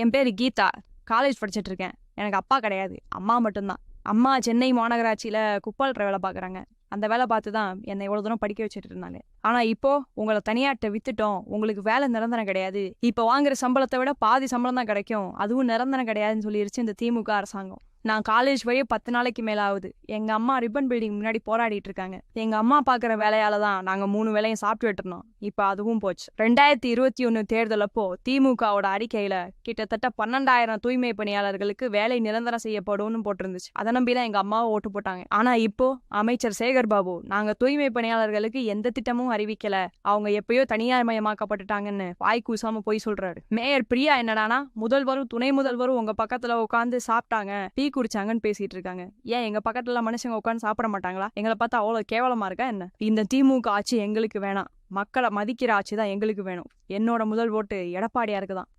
என் பேர் கீதா. காலேஜ் படிச்சிட்டு இருக்கேன் எனக்கு அப்பா கிடையாது. அம்மா மட்டும்தான். அம்மா சென்னை மாநகராட்சியில குப்பால்ற வேலை பார்க்குறாங்க அந்த வேலை பார்த்து தான் என்னை இவ்வளோ தூரம் படிக்க வச்சுட்டு இருந்தாங்க ஆனா இப்போ உங்களை தனியாட்ட வித்துட்டோம். உங்களுக்கு வேலை நிரந்தரம் கிடையாது. இப்போ வாங்குற சம்பளத்தை விட பாதி சம்பளம் தான் கிடைக்கும். அதுவும் நிரந்தரம் கிடையாதுன்னு சொல்லிருச்சு இந்த திமுக அரசாங்கம். நான் காலேஜ் போய் பத்து நாளைக்கு மேல ஆகுது. எங்க அம்மா ரிப்பன் பில்டிங் முன்னாடி போராடிட்டு இருக்காங்க எங்க அம்மா பாக்குற வேலையால தான் நாங்க மூணு வேலையும் சாப்பிட்டு இருந்தோம் இப்ப அதுவும் போச்சு. ரெண்டாயிரத்தி இருபத்தி ஒன்னு தேர்தல் அப்போ திமுகவோட அறிக்கையில கிட்டத்தட்ட பன்னெண்டாயிரம் தூய்மை பணியாளர்களுக்கு வேலை நிரந்தரம் செய்யப்படும்னு போட்டிருந்துச்சு. அதை நம்பி தான் எங்க அம்மாவை ஓட்டு போட்டாங்க. ஆனா இப்போ அமைச்சர் சேகர் பாபு நாங்க தூய்மை பணியாளர்களுக்கு எந்த திட்டமும் அறிவிக்கல. அவங்க எப்பயோ தனியார் மயமாக்கப்பட்டுட்டாங்கன்னு வாய் கூசாம போய் சொல்றாரு. மேயர் பிரியா என்னடானா முதல்வரும் துணை முதல்வரும் உங்க பக்கத்துல உட்காந்து சாப்பிட்டாங்க டீ குடிச்சாங்கன்னு பேசிட்டு இருக்காங்க. ஏன் எங்க பக்கத்துல மனுஷங்க உட்காந்து சாப்பிட மாட்டாங்களா? எங்களை பார்த்தா அவ்வளவு கேவலமா இருக்கா என்ன? இந்த திமுக ஆட்சி எங்களுக்கு வேணாம். மக்களை மதிக்கிற ஆட்சி தான் எங்களுக்கு வேணும். என்னோட முதல் ஓட்டு எடப்பாடியாருக்கு தான்.